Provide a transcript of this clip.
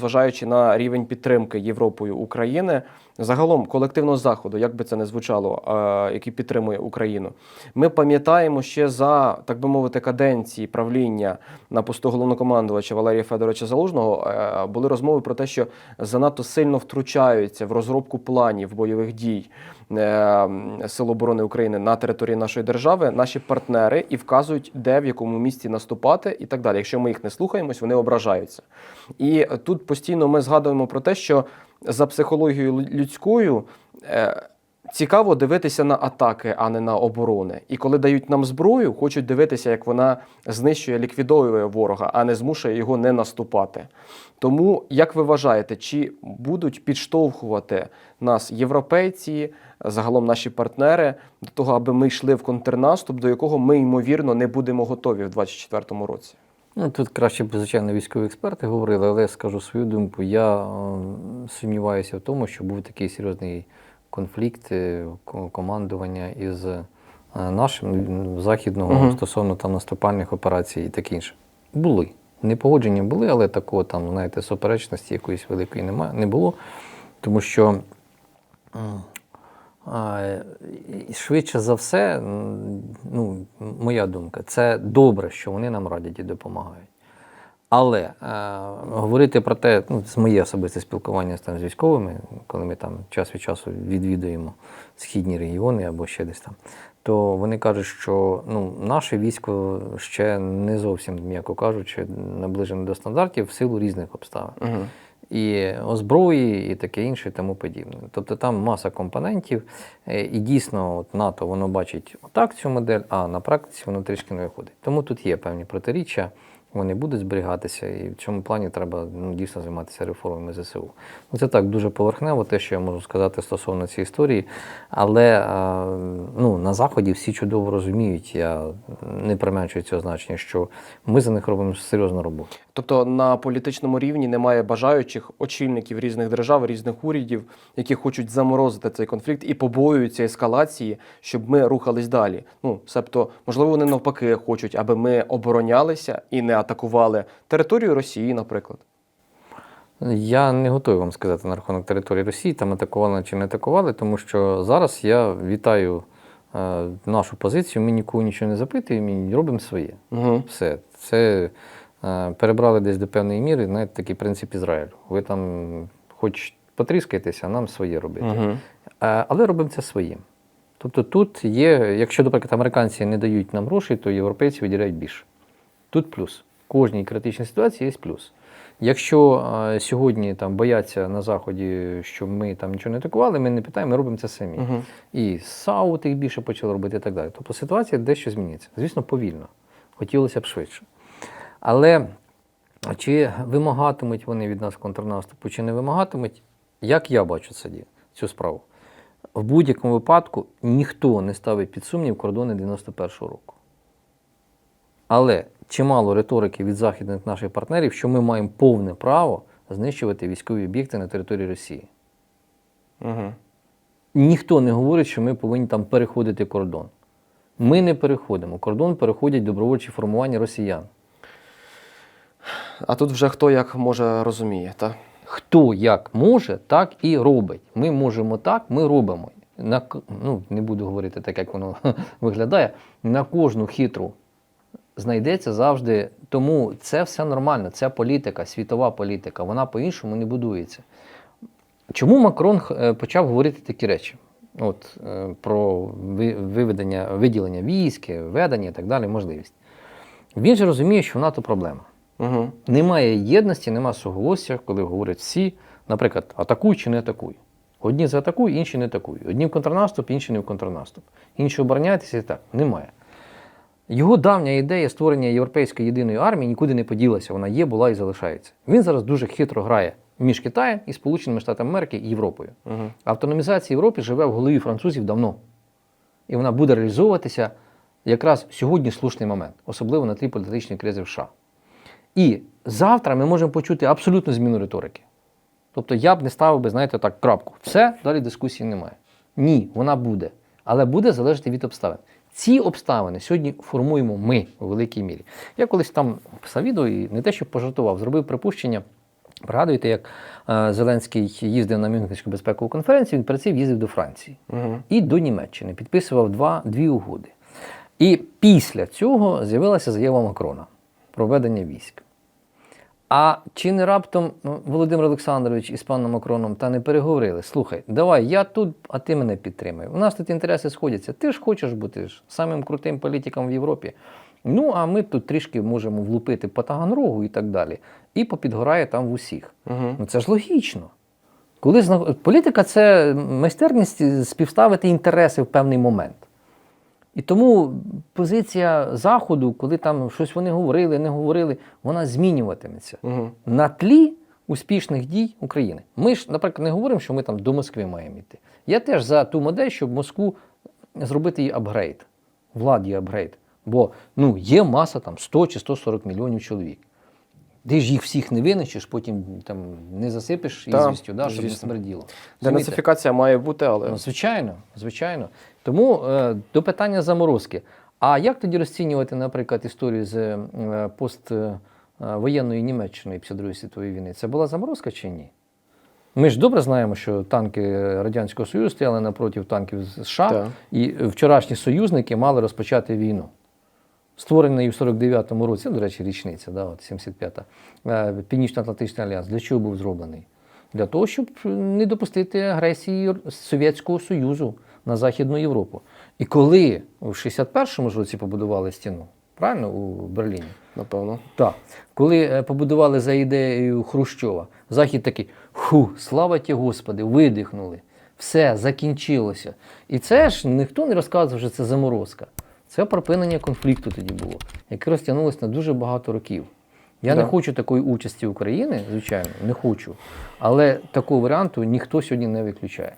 Зважаючи на рівень підтримки Європою України, загалом колективного заходу, як би це не звучало, який підтримує Україну, ми пам'ятаємо ще за так би мовити каденції правління на посту головнокомандувача Валерія Федоровича Залужного е, були розмови про те, що занадто сильно втручаються в розробку планів бойових дій Сил оборони України на території нашої держави, наші партнери і вказують, де в якому місці наступати, і так далі. Якщо ми їх не слухаємось, вони ображаються. І тут постійно ми згадуємо про те, що за психологією людською е, цікаво дивитися на атаки, а не на оборони. І коли дають нам зброю, хочуть дивитися, як вона знищує, ліквідовує ворога, а не змушує його не наступати. Тому, як ви вважаєте, чи будуть підштовхувати нас європейці, загалом наші партнери, до того, аби ми йшли в контрнаступ, до якого ми ймовірно не будемо готові в 2024 році? Ну, тут краще б, звичайно, військові експерти говорили, але я скажу свою думку. Я е, сумніваюся в тому, що був такий серйозний конфлікт е, командування із е, нашим західного Мгм. стосовно там наступальних операцій і таке інше. Були. Непогодження були, але такого там, знаєте, суперечності якоїсь великої немає, не було. Тому що Швидше за все, ну, моя думка, це добре, що вони нам радять і допомагають. Але е, говорити про те, ну, з моє особисте спілкування з, там, з військовими, коли ми там час від часу відвідуємо східні регіони або ще десь там, то вони кажуть, що ну, наше військо ще не зовсім, м'яко кажучи, наближене до стандартів в силу різних обставин Угу. і озброї, і таке інше, і тому подібне. Тобто там маса компонентів, е, і дійсно от НАТО воно бачить отак цю модель, а на практиці воно трішки не виходить. Тому тут є певні протиріччя, вони будуть зберігатися, і в цьому плані треба ну, дійсно займатися реформами ЗСУ. Ну, це так дуже поверхнево, те, що я можу сказати стосовно цієї історії. Але е, ну, на Заході всі чудово розуміють, я не применшую цього значення, що ми за них робимо серйозну роботу. Тобто на політичному рівні немає бажаючих очільників різних держав, різних урядів, які хочуть заморозити цей конфлікт і побоюються ескалації, щоб ми рухались далі. Ну, себто, можливо, вони навпаки хочуть, аби ми оборонялися і не атакували територію Росії, наприклад. Я не готовий вам сказати на рахунок території Росії, там атакували чи не атакували, тому що зараз я вітаю е, нашу позицію. Ми нікого нічого не запитуємо і робимо своє. Угу. Все. Це е, перебрали десь до певної міри, знаєте, такий принцип Ізраїлю. Ви там хоч потріскайтеся, а нам своє робити. Угу. Е, Але робимо це своїм. Тобто тут є, якщо, наприклад, американці не дають нам грошей, то європейці виділяють більше. Тут плюс. Кожній критичній ситуації є плюс. Якщо е, сьогодні там бояться на Заході, що ми там нічого не атакували, ми не питаємо, ми робимо це самі. Угу. І САУ тих більше почали робити і так далі. Тобто ситуація дещо зміниться. Звісно, повільно. Хотілося б швидше. Але чи вимагатимуть вони від нас контрнаступу, чи не вимагатимуть, як я бачу це цю справу? В будь-якому випадку ніхто не ставить під сумнів кордони 91-го року. Але чимало риторики від західних наших партнерів, що ми маємо повне право знищувати військові об'єкти на території Росії. Угу. Ніхто не говорить, що ми повинні там переходити кордон. Ми не переходимо. Кордон переходять добровольчі формування росіян. А тут вже хто як може розуміє, так? Хто як може, так і робить. Ми можемо так, ми робимо. На, ну, не буду говорити так, як воно виглядає. На кожну хитру знайдеться завжди. Тому це все нормально. Це політика, світова політика. Вона по-іншому не будується. Чому Макрон е, почав говорити такі речі? От, е, про виведення, виділення військ, ведення і так далі, можливість. Він же розуміє, що в НАТО проблема. Угу. Немає єдності, немає суголосся, коли говорять всі, наприклад, атакуй чи не атакуй. Одні заатакуй, інші не атакуй. Одні в контрнаступ, інші не в контрнаступ. Інші обороняйтеся і так. Немає. Його давня ідея створення європейської єдиної армії нікуди не поділася. Вона є, була і залишається. Він зараз дуже хитро грає між Китаєм і Сполученими Штатами Америки і Європою. Угу. Автономізація Європи живе в голові французів давно. І вона буде реалізовуватися якраз сьогодні слушний момент, особливо на тлі політичної кризи в США. І завтра ми можемо почути абсолютну зміну риторики. Тобто я б не ставив би, знаєте, так, крапку. Все, далі дискусії немає. Ні, вона буде. Але буде залежати від обставин. Ці обставини сьогодні формуємо ми у великій мірі. Я колись там писав відео і не те, що пожартував, зробив припущення, Пригадуєте, як е, Зеленський їздив на Мюнхенську безпекову конференцію, він перед цим їздив до Франції Угу. і до Німеччини, підписував два, дві угоди. І після цього з'явилася заява Макрона про введення військ. А чи не раптом ну, Володимир Олександрович із паном Макроном та не переговорили? Слухай, давай, я тут, а ти мене підтримай. У нас тут інтереси сходяться. Ти ж хочеш бути ж самим крутим політиком в Європі. Ну, а ми тут трішки можемо влупити по Таганрогу і так далі. І попідгорає там в усіх. Угу. Ну це ж логічно. Коли політика це майстерність співставити інтереси в певний момент. І тому позиція Заходу, коли там щось вони говорили, не говорили, вона змінюватиметься Угу. на тлі успішних дій України. Ми ж, наприклад, не говоримо, що ми там до Москви маємо йти. Я теж за ту модель, щоб Москву зробити її апгрейд, владі апгрейд. Бо ну, є маса там 100 чи 140 мільйонів чоловік. Ти ж їх всіх не винищиш, потім там не засипеш ізвістю, да, щоб не смерділо. Денацифікація має бути, але Ну, звичайно, звичайно. Тому е, до питання заморозки. А як тоді розцінювати, наприклад, історію з е, поствоєнної Німеччини після Другої світової війни? Це була заморозка чи ні? Ми ж добре знаємо, що танки Радянського Союзу стояли напроти танків США, Так. і вчорашні союзники мали розпочати війну. Створений в 49-му році, до речі, річниця, да, от 75-та, е, Північно-Атлантичний альянс. Для чого був зроблений? Для того, щоб не допустити агресії Совєтського Союзу на Західну Європу. І коли в 61-му ж році побудували стіну, правильно, у Берліні? напевно. Так. Коли е, побудували за ідеєю Хрущова, Захід такий, ху, слава ті Господи, видихнули. Все, закінчилося. І це ж ніхто не розказував, що це заморозка. Це припинення конфлікту тоді було, яке розтягнулося на дуже багато років. Я Да. не хочу такої участі України, звичайно, не хочу. Але такого варіанту ніхто сьогодні не виключає.